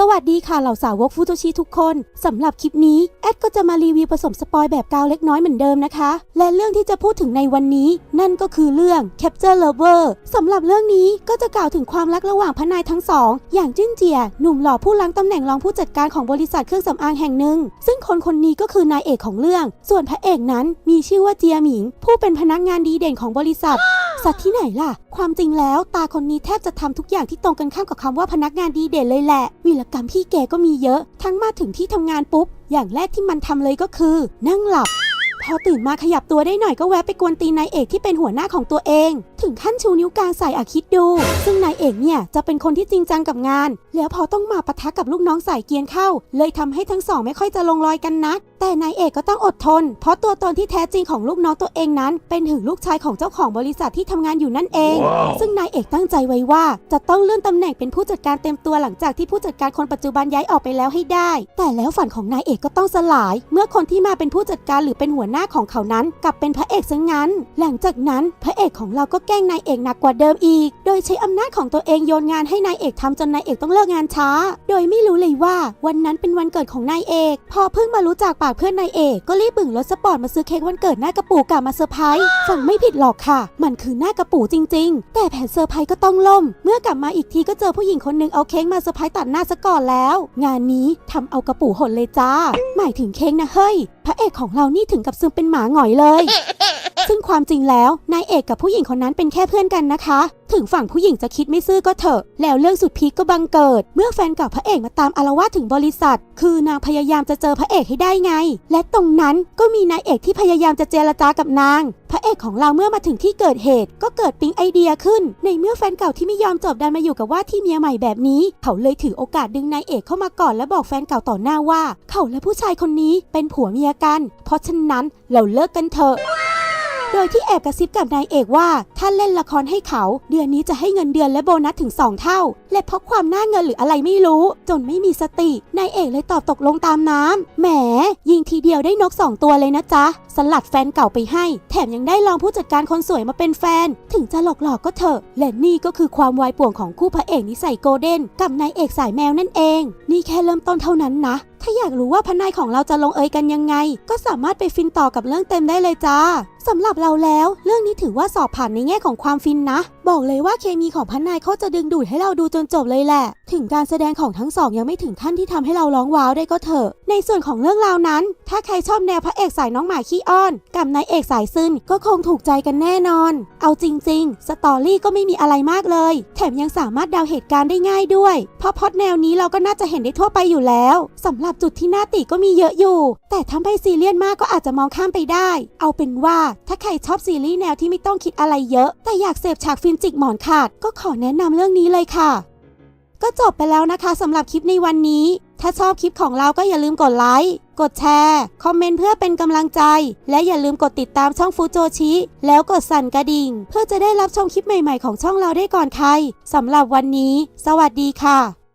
สวัสดีค่ะเหล่าสาวกฟูโตชิทุกคนสำหรับคลิปนี้ แอดก็จะมารีวิวผสมสปอยแบบกาวเล็กน้อยเหมือนเดิมนะคะ และเรื่องที่จะพูดถึงในวันนี้ นั่นก็คือเรื่อง Capture Lover สำหรับเรื่องนี้ก็จะกล่าวถึงความรักระหว่างพนายทั้งสอง อย่างจิ้นเจีย หนุ่มหล่อผู้ล้างตำแหน่งรองผู้จัดการของบริษัทเครื่องสำอางแห่งหนึ่ง ซึ่งคนคนนี้ก็คือนายเอกของเรื่อง ส่วนพระเอกนั้นมีชื่อว่าเจียหมิง ผู้เป็นพนักงานดีเด่นของบริษัท สัตว์ที่ไหนล่ะ ความจริงแล้วตาคนนี้แทบจะทำทุกอย่างที่ตรงกันข้ามกับคำว่าพนักงานดีเด่นเลยแหละ วีรกรรมพี่แกก็มีเยอะ ทั้งมาถึงที่ทำงานปุ๊บ อย่างแรกที่มันทำเลยก็คือ นั่งหลับ พอตื่นมาขยับตัวได้หน่อยก็แวะไปกวนตีนนายเอกที่เป็นหัวหน้าของตัวเอง ถึงขั้นชูนิ้วกลางใส่อาคิดดู ซึ่งนายเอกเนี่ยจะเป็นคนที่จริงจังกับงาน แล้วพอต้องมาปะทะกับลูกน้องสายเกรียนเข้า เลยทำให้ทั้งสองไม่ค่อยจะลงรอยกันนัก แต่นายเอกก็ต้องอดทน เพราะตัวตนที่แท้จริงของลูกน้องตัวเองนั้น เป็นถึงลูกชายของเจ้าของบริษัทที่ทำงานอยู่นั่นเอง Wow. ซึ่งนายเอกตั้งใจไว้ว่า จะต้องเลื่อนตำแหน่งเป็นผู้จัดการเต็มตัวหลังจากที่ผู้จัดการคนปัจจุบันย้ายออกไปแล้วให้ได้ แต่แล้วฝันของนายเอกก็ต้องสลาย เมื่อคนที่มาเป็นผู้จัดการหรือเป็นหัวหน้าของเขานั้นกลับเป็นพระเอกซะงั้น หลังจากนั้นพระเอกของเราก็แกล้งนายเอกหนักกว่าเดิมอีก โดยใช้อำนาจของตัวเองโยนงานให้นายเอกทำจนนายเอกต้องเลิกงานช้า โดยไม่รู้เลยว่าวันนั้นเป็นวันเกิดของนายเอก พอเพิ่งมารู้จากปากเพื่อนนายเอกก็รีบบึ่งรถสปอร์ตมาซื้อเค้กวันเกิดหน้ากระปูกลับมาเซอร์ไพรส์ฟังไม่ผิดหรอกค่ะ มันคือหน้ากระปูจริง ๆ แต่แผนเซอร์ไพรส์ก็ต้องล่ม เมื่อกลับมาอีกทีก็เจอผู้หญิงคนหนึงเอาเค้กมาเซอร์ไพรส์ตัดหน้าซะก่อนแล้ว งานนี้ทำเอากระปูหดเลยจ้า หมายถึงเค้กนะเฮ้ย พระเอกของเรานี่ถึงกับซึมเป็นหมาหงอยเลย ซึ่งความจริงแล้วนายเอกกับผู้หญิงคนนั้นเป็นแค่เพื่อนกันนะคะ ถึงฝั่งผู้หญิงจะคิดไม่ซื่อก็เถอะ แล้วเรื่องสุดพีคก็บังเกิด เมื่อแฟนเก่าพระเอกมาตามอารวาสถึงบริษัท คือนางพยายามจะเจอพระเอกให้ได้ไง และตรงนั้นก็มีนายเอกที่พยายามจะเจรจากับนาง พระเอกของเราเมื่อมาถึงที่เกิดเหตุ ก็เกิดปิ๊งไอเดียขึ้น ในเมื่อแฟนเก่าที่ไม่ยอมจบดันมาอยู่กับว่าที่เมียใหม่แบบนี้ เขาเลยถือโอกาสดึงนายเอกเข้ามาก่อนและบอกแฟนเก่าต่อหน้าว่า เขาและผู้ชายคนนี้เป็นผัวเมียกัน เพราะฉะนั้นเราเลิกกันเถอะ โดยที่แอบกระซิบกับนายเอกว่า ถ้าเล่นละครให้เขา เดือนนี้จะให้เงินเดือนและโบนัสถึง 2 เท่า และเพราะความน้าเงินหรืออะไรไม่รู้ จนไม่มีสตินายเอกเลยตอบตกลงตามน้ำแหม ยิงทีเดียวได้นก 2 ตัวเลยนะจ๊ะ สลัดแฟนเก่าไปให้ แถมยังได้รองผู้จัดการคนสวยมาเป็นแฟน ถึงจะหลอกๆก็เถอะ และนี่ก็คือความวายป่วงของคู่พระเอกนิสัยโกลเด้น กับนายเอกสายแมวนั่นเอง นี่แค่เริ่มต้นเท่านั้นนะ ถ้าอยากรู้ว่าพนายของเราจะลงเอยกันยังไง ก็สามารถไปฟินต่อกับเรื่องเต็มได้เลยจ้าสำหรับเราแล้ว เรื่องนี้ถือว่าสอบผ่านในแง่ของความฟินนะ บอกเลยว่าเคมีของพนายเขาจะดึงดูดให้เราดูจนจบเลยแหละ ถึงการแสดงของทั้งสองยังไม่ถึงขั้นที่ทำให้เราร้องว้าวได้ก็เถอะ ในส่วนของเรื่องราวนั้น ถ้าใครชอบแนวพระเอกสายน้องหมาขี้อ้อน กับนายเอกสายซึนก็คงถูกใจกันแน่นอน เอาจริง ๆ สตอรี่ก็ไม่มีอะไรมากเลย แถมยังสามารถเดาเหตุการณ์ได้ง่ายด้วย เพราะพอดแนวนี้เราก็น่าจะเห็นได้ทั่วไปอยู่แล้วสำหรับจุดที่น่าติก็มีเยอะอยู่ แต่ถ้าไม่ซีเรียสมากก็อาจจะมองข้ามไปได้ เอาเป็นว่าถ้าใครชอบซีรีส์แนวที่ไม่ต้องคิดอะไรเยอะ แต่อยากเสพฉากฟินจิกหมอนขาด ก็ขอแนะนำเรื่องนี้เลยค่ะ ก็จบไปแล้วนะคะสำหรับคลิปในวันนี้ ถ้าชอบคลิปของเราก็อย่าลืมกดไลค์กดแชร์ คอมเมนต์เพื่อเป็นกำลังใจ และอย่าลืมกดติดตามช่องฟูโจชิ แล้วกดสั่นกระดิ่ง เพื่อจะได้รับชมคลิปใหม่ๆของช่องเราได้ก่อนใครสำหรับวันนี้ สวัสดีค่ะ